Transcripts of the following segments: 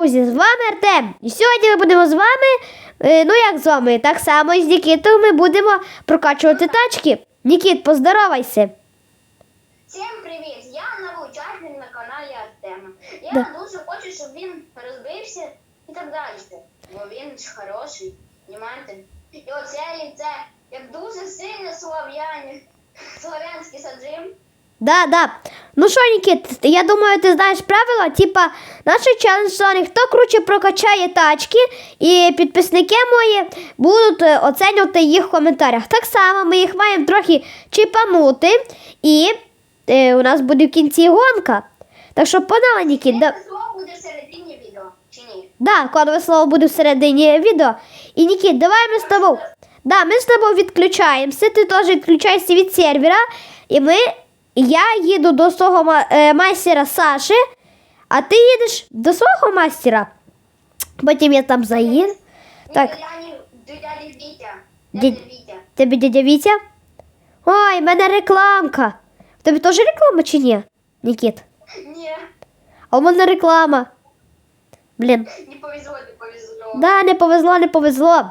Друзі, з вами Артем. І сьогодні ми будемо з вами, е, ну як з вами, так само і з Нікітою ми будемо прокачувати тачки. Нікіт, поздоровайся. Всім привіт! Я новий учасник на каналі Артема. Я Да. дуже хочу, щоб він розбився і так далі. Бо він ж хороший, понімаєте? І оце це, як дуже сильно слов'яні, слов'янський саджим. Да, да. Ну що, Нікіт, я думаю, ти знаєш правила. Типа, наш челендж сьогодні, хто круче прокачає тачки, і підписники мої будуть е, оцінювати їх в коментарях. Так само ми їх маємо трохи чіпанути, і е, у нас буде в кінці гонка. Так що погнали, Нікіт. Да. Да, кодове слово буде всередині відео. І Нікіт, давай ми з тобою. Да, ми з тобою відключаємося. Ти теж відключайся від сервера. І ми. Я їду до свого е, майстера Саші, а ти їдеш до свого майстера. Потім я там заїду. Так. Дядя, Вітя. Тебе дядя Вітя? Ой, в мене рекламка. В тебе теж реклама чи ні? Нікіт? Ні, А у мене реклама. Блін. не повезло, не повезло. Да, не повезло, не повезло.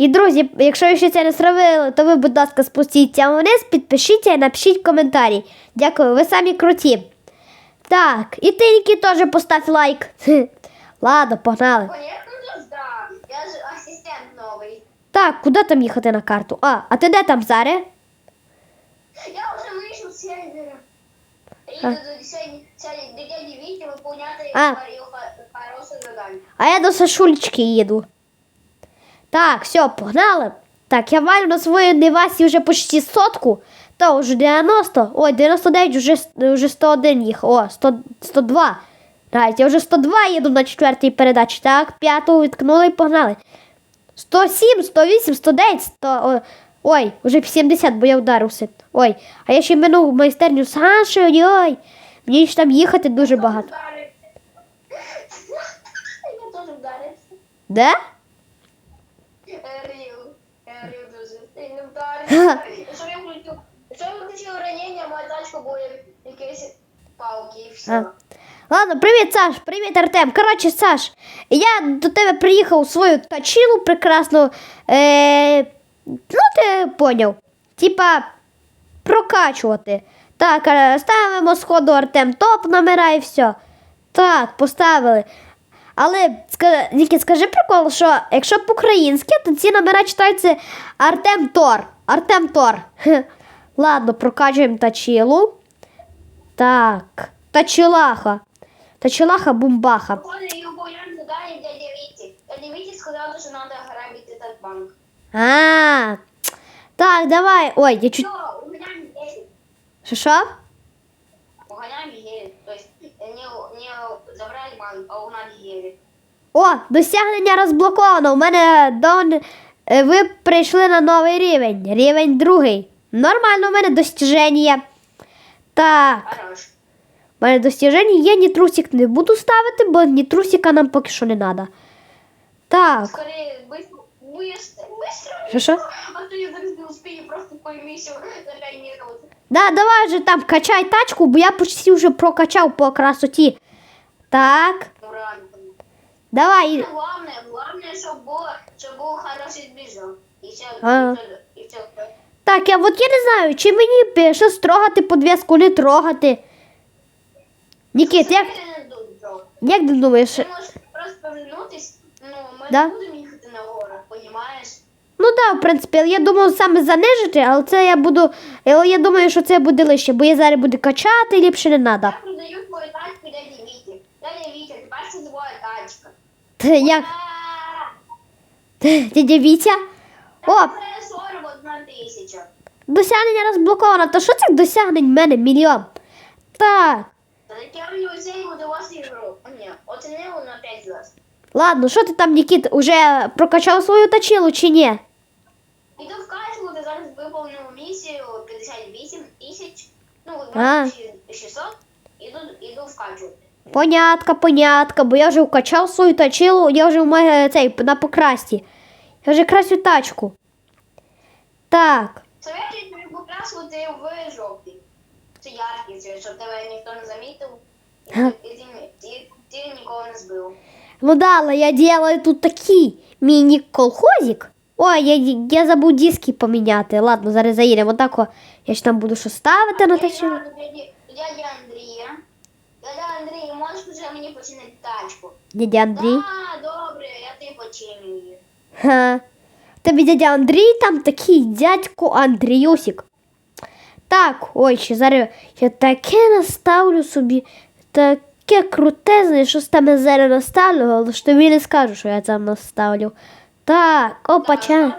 І друзі, якщо ви ще це не зробили, то ви, будь ласка, спустіться вниз, підпишіться і напишіть коментарі. Дякую, ви самі круті. Так, і ти, Нікі, теж постав лайк. Ладно, погнали. Понятно, ж, да. Я ж асистент новий. Так, куди там їхати на карту? А, а ти де там зараз? Я вже вийшов з сервера. А. А. А я до Сашулечки їду. Так, все, погнали. Так, я валю на своїй Невасі вже почти сотку. Та вже 90. Ой, 99, вже, вже 101 їх. О, 100, 102. Навіть я вже 102 їду на четвертій передачі. Так, п'яту відкнули і погнали. 107, 108, 109, 100... Ой, вже 70, бо я вдарився. Ой, а я ще минув майстерню Саші, ой. Мені ж там їхати дуже багато. Я теж вдарився. Де? Рів. Рів дуже сильно вдарився. Якщо я включу, якщо я включив ранення, моя тачка буде якісь палки і все. Ладно, привіт, Саш, привіт, Артем. Коротше, Саш, я до тебе приїхав свою тачилу прекрасну. Е, ну, ти поняв. Типа прокачувати. Так, е, ставимо сходу Артем топ номера і все. Так, поставили. Але тільки скажи прикол, що якщо по-українськи, то ці номера читаються Артем Тор. Артем Тор. Ладно, прокачуємо тачилу. Так, тачилаха. Тачилаха бумбаха. Банк. А, так, давай. Ой, я чуть. Що що? Угоняем гель. То не, не забрали банк, а угнали гель. О, досягнення розблоковано. У мене дон. е, Ви прийшли на новий рівень. Рівень другий. Нормально, у мене достіження. Так, Хорош. у мене достіження є, ні трусик не буду ставити, бо ні трусика нам поки що не треба. Так, Скорее, быстро, быстро, быстро. Що, що? А то я зараз не успею просто по миссию запланировать. да, давай же там качай тачку, бо я почти вже прокачав по красоті. Так, Ура. давай. Главное, главное, чтобы было, чтобы был хороший движок. И все, А. и все, и все. Так, я от я не знаю, чи мені пише трогати подвіску, не трогати. Нікіт, як, як ти думаєш? Ти можеш просто повернутись, ну, ми Да. не будемо їхати на гору, понімаєш? Ну так, да, в принципі, але я думав саме занижити, але це я буду. Але я думаю, що це буде лише, бо я зараз буду качати, ліпше не треба. Я продаю Вітя, тепер це. Як дядя Вітя? О, Це 41 тисяча. досягнення розблоковано. Та що цих досягнень в мене мільйон? Так. Затягню цей до вас ігру. О, ні, оцінили на 5 звезд. Ладно, що ти там, Нікіт, уже прокачав свою тачилу чи ні? Іду в кайфу, ти зараз виповнив місію 58 тисяч, ну, А. 600, іду, іду вкачувати. Понятка, понятка, бо я вже вкачав свою тачилу, я вже в мене цей на покрасті. Я вже красю тачку. Так. Советую тобі покрасувати в жовтий. Це яркий щоб тебе ніхто не замітив. І, ти, ти, ти, нікого не збив. Ну да, але я делаю тут такий міні-колхозик. Ой, я, я забув диски поміняти. Ладно, зараз заїдемо. Так, о, я ж там буду що ставити на Я дяді, до дяді Андрія. Дядя Андрій, можеш вже мені починити тачку? Дядя Андрій. А, добре, я ти почину її. Ха. Тобі дядя Андрій там такий дядько Андріюсік. Так, ой, ще зараз я таке наставлю собі, таке крутезне, що там зелене наставлю, але ж тобі не скажу, що я там наставлю. Так, опача.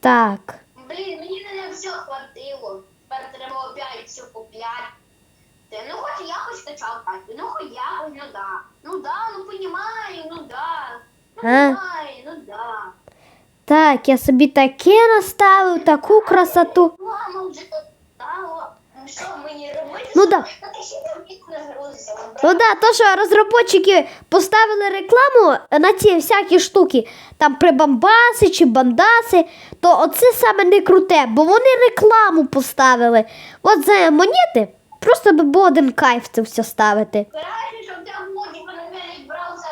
Так. Блін, мені не на все хватило. Тепер треба опять все купляти. Ну хоч я хоч качав тачку, ну хоч я ну да. Ну да, ну понімаю, ну да. Ну А? понімаю, ну да. Так, я собі таке наставив, таку красоту. Мама вже тут стало. Ну що мені робити? Ну да. Та ти ще там вік не грузиться. Ну да, то, що розробники поставили рекламу на ці всякі штуки, там прибамбаси чи бандаси, то оце саме не круте, бо вони рекламу поставили. От за монети просто би був один кайф це все ставити. Краще, щоб там брався.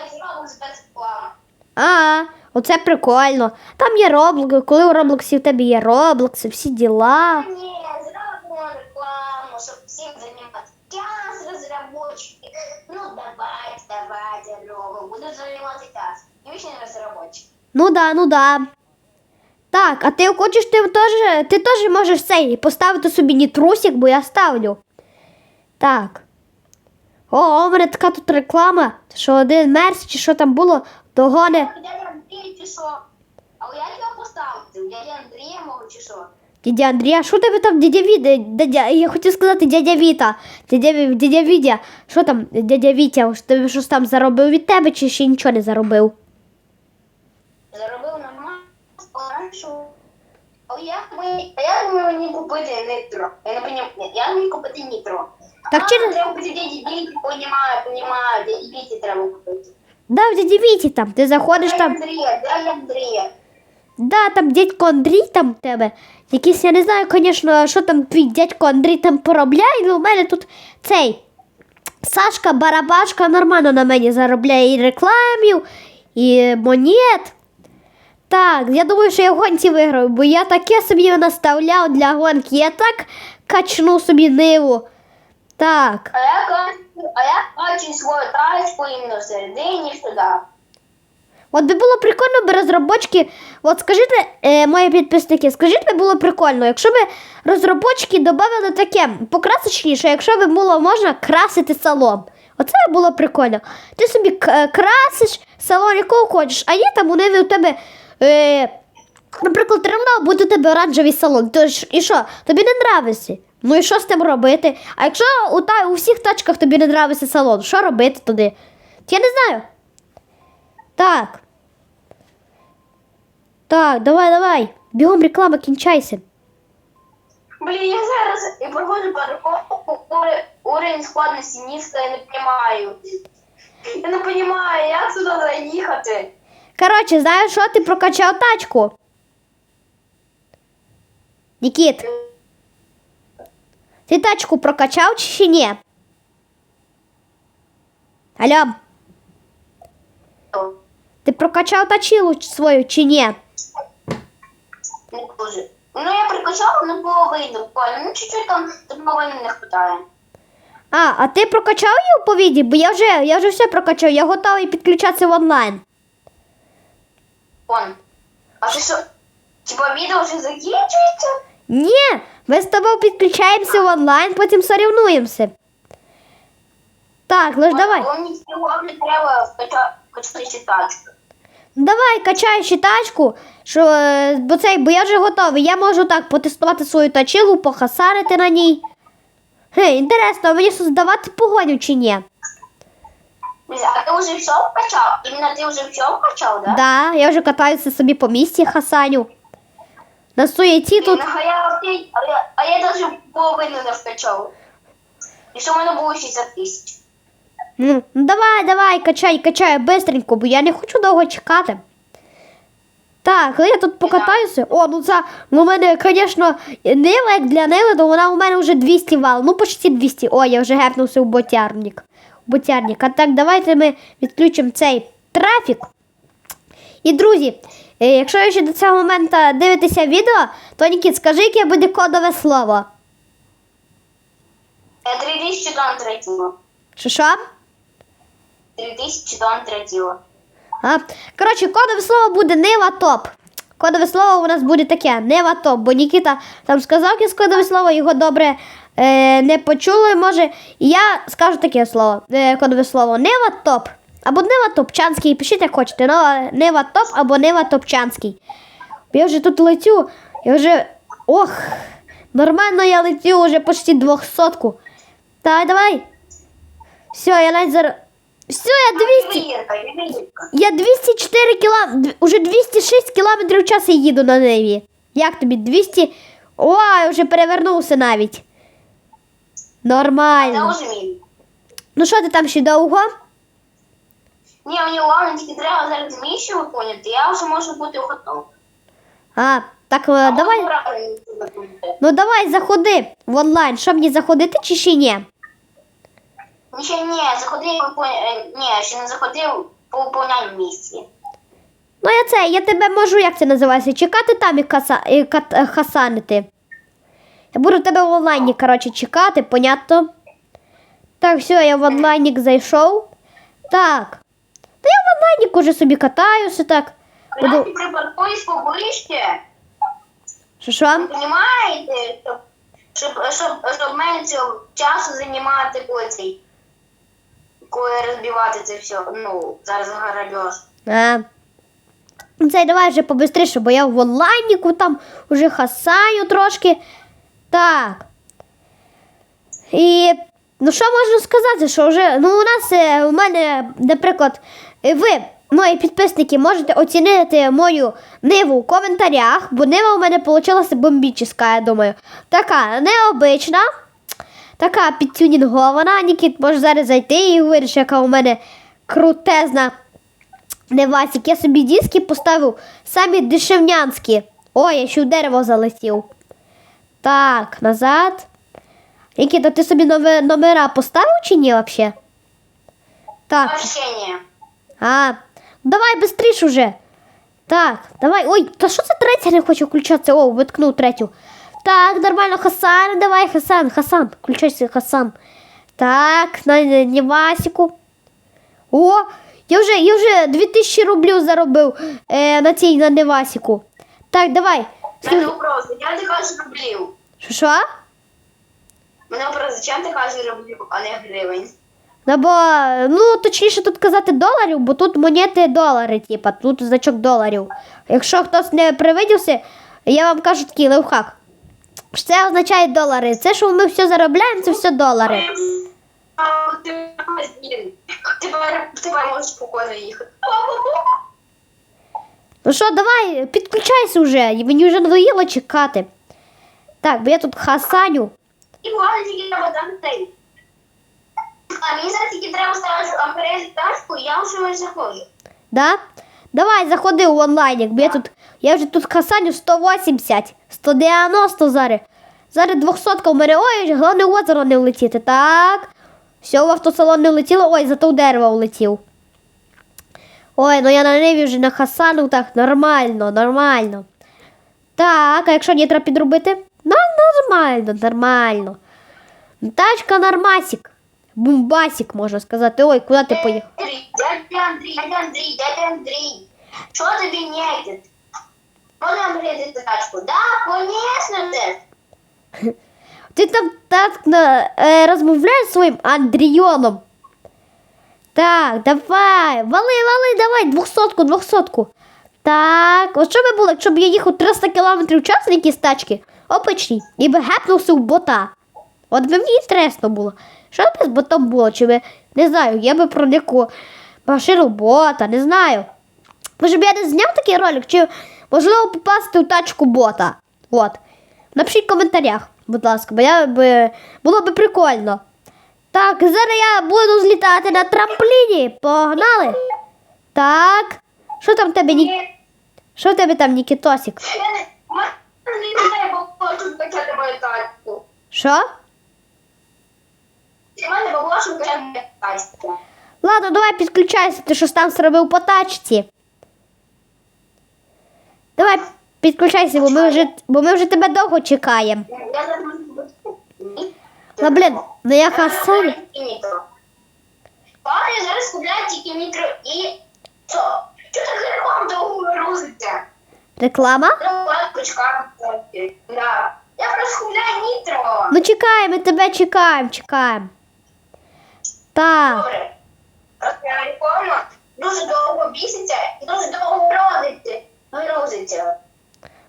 А, оце прикольно. Там є Roblox, коли у Роблоксі в тебе є Roblox, всі діла. Ні, зробимо рекламу, щоб всім займатися. Час розробочики. Ну давайте, давайте, робимо. Буду займатися час. І вічні розробочики. Ну да, ну да. Так, а ти хочеш ти теж, ти теж можеш цей поставити собі не трусик, бо я ставлю. Так. О, у мене така тут реклама, що один мерз чи що там було, догоне. Дядя Андрій чи що? А я його поставити? У Андрія чи що? Дядя тебе там дядя Вітя? Дядя, я хотів сказати дядя Віта. Дядя, дядя Вітя, що там дядя Вітя, що ти щось там заробив від тебе чи ще нічого не заробив? Заробив як мені, а як мені купити нитро? Я не понімаю, як мені купити нитро? Так а, через- треба купити дяді Віті, понімаю, понімаю, дяді Віті треба купити. Да, в дяді Віті там, ти заходиш Дядя там. Андрія, дядя Андрія. Да, там дядько Андрій там в тебе. Якийсь, я не знаю, звісно, що там твій дядько Андрій там поробляє, але у мене тут цей Сашка Барабашка нормально на мені заробляє і рекламів, і монет. Так, я думаю, що я в гонці виграю, бо я таке собі наставляв для гонки. Я так качну собі ниву. Так. А я кажу, а я бачу свою тачку іменно всередині сюди. От би було прикольно, би розробочки. От скажіть, е, мої підписники, скажіть, би було прикольно, якщо б розробочки додали таке покрасочніше, якщо б було можна красити салон. Оце було прикольно. Ти собі е, красиш салон, якого хочеш, а є там у неї у тебе. Е, Наприклад, треба буде у тебе оранжевий салон. То ж, і що? Тобі не нравиться? Ну і що з тим робити? А якщо у, та, у всіх тачках тобі не нравиться салон, що робити туди? Я не знаю. Так. Так, давай, давай. Бігом реклама кінчайся. Блін, я зараз і проходжу парковку, уровень складності низько, я не розумію. Я не розумію, як сюди заїхати. Коротше, знаєш що ти прокачав тачку? Нікіт, ти тачку прокачав чи ще ні? Алло, ти прокачав тачилу свою чи ні? Не дуже. Ну, я прикачала на половину. Ну, чуть-чуть там до половини не вистачає. А, а ти прокачав її у повіді? Бо я вже, я вже все прокачав, я готовий підключатися в онлайн. Вон. А ти що? Типа відео вже закінчується? Ні, ми з тобою підключаємося в онлайн, потім соревнуємося. Так, давай. Мені сьогодні треба вкача- вкачати. Ну, Давай, качай ще тачку, що, е, бо, цей, бо я вже готовий. Я можу так потестувати свою тачилу, похасарити на ній. Гей, інтересно, а мені що здавати погодів чи ні? А ти вже все вкачав? Іменно ти вже все вкачав, да? Да, я вже катаюся собі по місті хасаню. На суєті тут. Ну, а я, а я, а я даже половину не вкачав. І що в мене було 60 тисяч. Ну, давай, давай, качай, качай бистренько, бо я не хочу довго чекати. Так, коли я тут покатаюся. О, ну це ну, у мене, звісно, нива, як для Нили, то вона у мене вже 200 вал. Ну, почти 200. Ой, я вже гепнувся у ботярник. Бутярник. А так, давайте ми відключимо цей трафік. І, друзі, е, якщо ви ще до цього моменту дивитеся відео, то Нікіт, скажи, яке буде кодове слово. Е, 3000 тонн тротила. Що що? 3000 тонн тротила. А? Коротше, кодове слово буде Нива топ. Кодове слово у нас буде таке Нива топ, бо Нікіта там сказав якесь кодове слово, його добре е, не почули, може. Я скажу таке слово, е, кодове слово Нива топ. Або Нива Топчанський, пишіть як хочете, но Нива топ або Нива Топчанський. Я вже тут летю, я вже. Ох, нормально я летю вже почти двохсотку. Давай, давай. Все, я навіть зараз. Все, я 200. Ювелірка, ювелірка. Я 204 кіло... уже 206 кілометрів в час їду на Неві. Як тобі? 200... Ой, вже перевернувся навіть. Нормально. Ну що ти там ще довго? Ні, мені головне тільки треба зараз місію виконувати, я вже можу бути готова. А, так е, давай. Ну давай заходи в онлайн. Що мені заходити чи ще ні? Ще ні, заходив, викон- е, ні, ще не заходив по виконанню місії. Ну я це, я тебе можу, як це називається, чекати там і, каса... і кат... е, хасанити. Я буду тебе в онлайні, коротше, чекати, понятно? Так, все, я в онлайнік зайшов. Так. Та я в онлайніку вже собі катаюся, так. Я Буду... припаркуюсь поближче, Що що? розумієте, щоб, щоб, щоб, щоб менше часу займати коли розбивати це все, ну, зараз грабеж. А. Ну, Це давай вже побистріше, бо я в онлайніку там уже хасаю трошки. Так. І ну що можна сказати, що вже ну, у нас е, у мене, наприклад, е, ви, мої підписники, можете оцінити мою ниву в коментарях, бо нива у мене вийшла бомбічна, я думаю. Така необична, така підтюнінгована. Нікіт може зараз зайти і говориш, яка у мене крутезна не Васік, я собі диски поставив самі дешевнянські. Ой, я ще в дерево залетів. Так, назад. Нікіта, ти собі нове- номера поставив чи ні взагалі? Так. Прощення. А, ну давай быстріше уже. Так, давай. Ой, та що це третя не хоче включатися? О, виткнув третю. Так, нормально, Хасан, давай, Хасан, Хасан, включайся, Хасан. Так, на не Васіку. О, я вже, я вже 2000 рублів заробив е, на цій на Невасіку. Так, давай. Мене вопрос, зачем ти кажеш рублів? Що що? Мене вопрос, зачем ти кажеш рублів, а не гривень? Ну, бо, ну, точніше тут казати доларів, бо тут монети долари, типа, тут значок доларів. Якщо хтось не привидівся, я вам кажу такий лайфхак. Це означає долари. Це, що ми все заробляємо, це все долари. Ти можеш спокійно їхати. Ну що, давай, підключайся вже, і мені вже надоїло чекати. Так, бо я тут хасаню. І головне тільки треба дати цей. А мені зараз тільки треба ставити перейти тачку, і я вже ось заходжу. Да? Давай, заходи в онлайн, бо я тут. Я вже тут хасаню 180, 190 зараз. Зараз 200 в мене. Ой, головне в озеро не влетіти. Так. Все, в автосалон не влетіло. Ой, зато в дерево влетів. Ой, ну я на ниві вже на хасану так нормально, нормально. Так, а якщо ні, треба підробити? Ну, нормально, нормально. Тачка нормасик. Бумбасик, можна сказати. Ой, куди ти поїхав? Дядя Андрій, дядя Андрій, дядя Андрій. Що тобі не Можна перейти тачку? Да, конечно же. Ти там так на, е, розмовляєш своїм Андріоном. Так, давай, вали, вали, давай, двохсотку, двохсотку. Так, от що би було, якщо б я їхав 300 км в час на якісь тачки, обичні, і би гепнувся в бота. От би мені інтересно було. Що б з ботом було? Чи би, не знаю, я би про яку машину бота, не знаю. Може б я не зняв такий ролик, чи можливо попасти в тачку бота. От. Напишіть в коментарях, будь ласка, бо я би було би прикольно. Так, зараз я буду злітати на трампліні. Погнали. Так. Що там тебе, Ні... Що в тебе там, тачку. Що? Ладно, давай підключайся, ти щось там зробив по тачці. Давай підключайся, бо ми вже, бо ми вже тебе довго чекаємо. Ні. Ну, блін, ну я хасан. І зараз купляють тільки нітро і що? Чого так реклам довго грузиться? Реклама? Да. Я просто купляю нітро. Ну чекаємо, тебе чекаємо, чекаємо. Так. Добре. Реклама дуже довго біситься і дуже довго грузиться. Грузиться.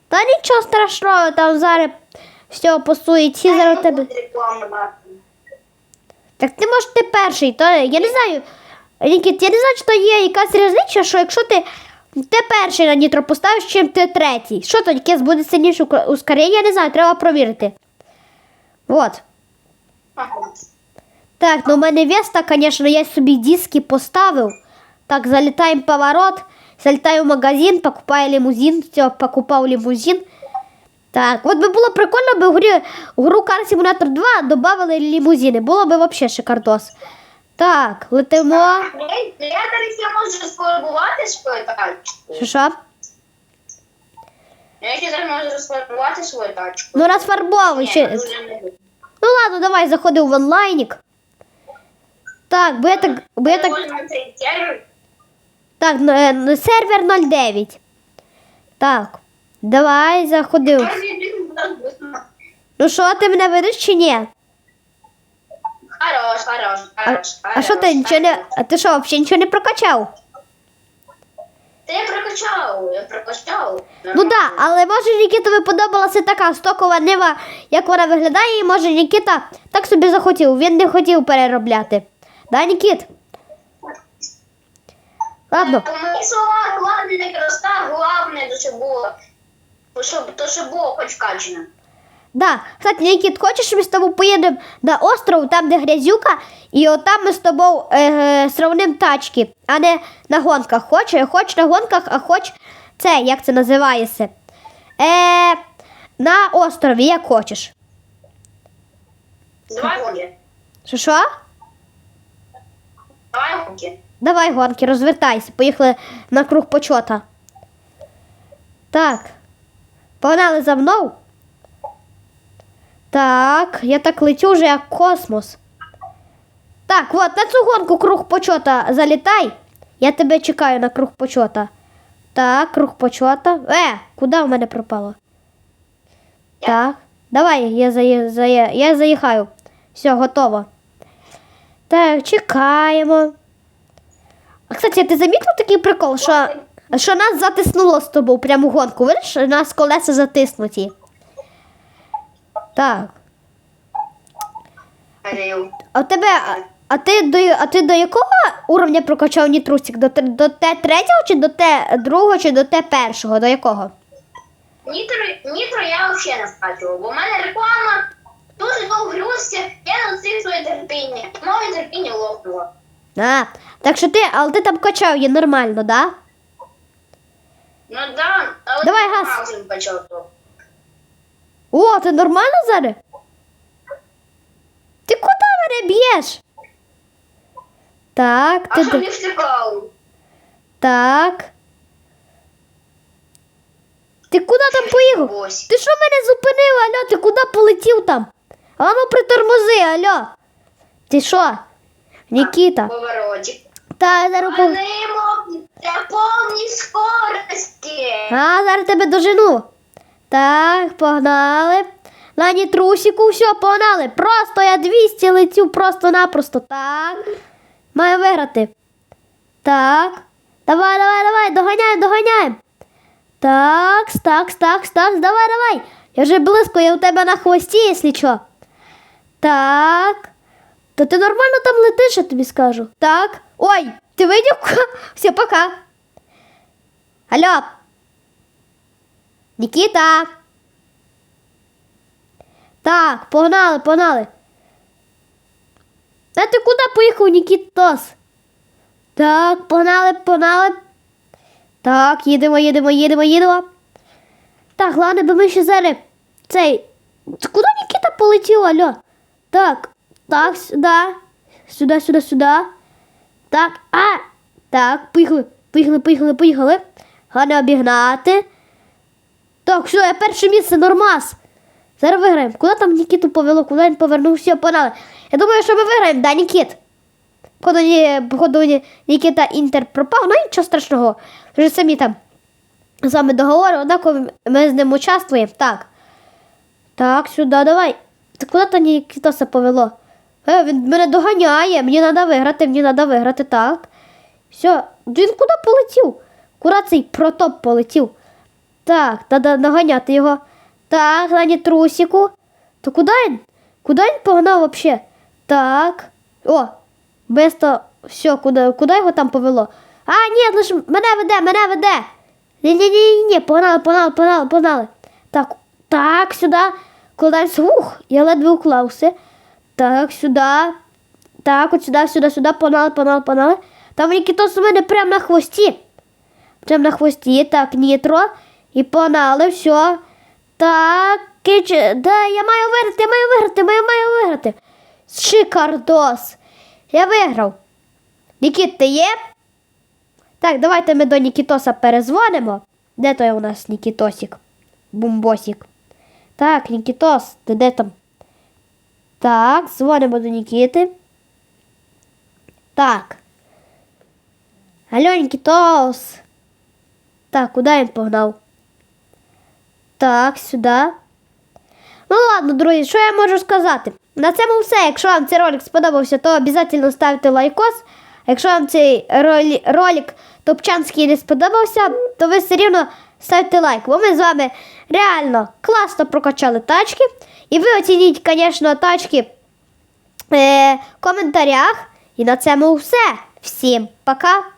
Та нічого страшного, там зараз все пасує, ці зараз тебе. Так ти можеш ти перший, то я не знаю. Нікіт, я не знаю, чи то є якась різниця, що якщо ти, ти перший на нітро поставиш, чим ти третій. Що то якесь буде сильніше ускорення, я не знаю, треба провірити. От. Ага. Так, ну у мене Веста, звісно, я собі диски поставив. Так, залітаємо в поворот, залітаю в магазин, покупаю лимузин, все, покупав лимузин. Так, от би було прикольно, би в грі, в гру Car Simulator 2 додали лимузини. Було би взагалі шикардос. Так, летимо. Я зараз я можу сфарбувати свою тачку. Що що? Я ще зараз можу розфарбувати свою тачку. Ну розфарбовуй ще. Ну ладно, давай заходив в онлайнік. Так, бо я так. Бо я так. Так, е, сервер 09. Так. Давай заходив. Ну що, ти мене видиш чи ні? Хорош, хорош, А, хорош. а що ти нічого не. А ти що, взагалі нічого не прокачав? Та я прокачав, я прокачав. Ну так, да, але може Нікітові подобалася така стокова нива, як вона виглядає, і може Нікіта так собі захотів. Він не хотів переробляти. Да, Нікіт? Ладно. По моїх словах, головне не красота, головне, що було. То, щоб, то, що було хоч качено. Да. Кстати, Нікіт, хочеш, ми з тобою поїдемо на остров, там, де грязюка, і отам ми з тобою е, сравнимо тачки, а не на гонках. Хоч, хоч на гонках, а хоч це, як це називається? Е, на острові, як хочеш. Давай гонки. Що що? Давай гонки. Давай, гонки, розвертайся. Поїхали на круг почота. Так. Погнали за мною. Так, я так летю вже як космос. Так, от на цю гонку круг почота залітай. Я тебе чекаю на круг почота. Так, круг почота. Е, куди в мене пропало? Так, давай, я, заї... заї... я заїхаю. Все, готово. Так, чекаємо. А кстати, ти замітив такий прикол, що, що нас затиснуло з тобою прямо в гонку. Видиш, нас колеса затиснуті. Так. А тебе. А, ти до а ти до якого уровня прокачав нітрусик? До, до Т3 чи до Т2 чи до Т1? До якого? Нітро, нітро я взагалі не скачував, бо в мене реклама дуже довго грузиться, я не цих своє терпіння. Моє терпіння лопнуло. А, так що ти, але ти там качав її нормально, да? Ну да, але Давай, газ. магазин почав. О, ти нормально зараз? Ти куди мене б'єш? Так, А ти. що не втикав? Так. Ти куди там поїхав? Ось. Ти що мене зупинив, алло? Ти куди полетів там? А ну притормози, алло. Ти що? Нікіта. Поворотик. Та зараз по... Валимо на повній скорості. А, зараз тебе дожену. Так, погнали. На нітрусіку, все, погнали. Просто я 200 летю просто-напросто. Так. Маю виграти. Так. Давай, давай, давай, доганяємо, доганяємо. Так, так, так, так, давай, давай. Я вже близько, я у тебе на хвості, якщо що. Так. Та ти нормально там летиш, я тобі скажу. Так. Ой, ти видів? Все, пока. Алло. Нікіта. Так, погнали, погнали. А ти куди поїхав, Нікітос? Так, погнали, погнали. Так, їдемо, їдемо, їдемо, їдемо. Так, головне, би ми ще зараз цей. Це Куди Нікіта полетів, алло? Так, так, сюди. сюди, сюди, сюди. Так, а, так, поїхали, поїхали, поїхали, поїхали. Головне обігнати. Так, все, я перше місце, нормас. Зараз виграємо. Куди там Нікіту повело, куди він повернувся, погнали. Я думаю, що ми виграємо, да, Нікіт? Походу, ні, походу ні- Нікіта Інтер пропав, ну нічого страшного. Вже самі там з вами договори, однаково ми з ним участвуємо. Так. Так, сюди, давай. Та куди то Нікітоса повело? Е, він мене доганяє, мені треба виграти, мені треба виграти, так. Все, він куди полетів? Куди цей протоп полетів? Так, треба наганяти його. Так, Гані трусіку. То куди він? Куди він погнав взагалі? Так. О, Бесто, все, куди, куди його там повело? А, ні, лиш мене веде, мене веде. Ні-ні-ні, ні, погнали, погнали, погнали, погнали. Так, так, сюди. Кладаємося. Ух, я ледве уклався. Так, сюди. Так, от сюди, сюди, сюди, погнали, погнали, погнали. Там Нікітос у мене прямо на хвості. Прямо на хвості. Так, нітро. І погнали, все. Так, кич, да, я маю виграти, я маю виграти, я маю виграти. Шикардос. Я виграв. Нікіт, ти є? Так, давайте ми до Нікітоса перезвонимо. Де той у нас Нікітосік? Бумбосік. Так, Нікітос, ти де там? Так, дзвонимо до Нікіти. Так. Алло, Нікітос. Так, куди він погнав? Так, сюди. Ну ладно, друзі, що я можу сказати? На цьому все. Якщо вам цей ролик сподобався, то обов'язково ставте лайкос. А якщо вам цей ролі- ролик Топчанський не сподобався, то ви все рівно ставте лайк. Бо ми з вами реально класно прокачали тачки. І ви оцініть, звісно, тачки е, в коментарях. І на цьому все. Всім пока!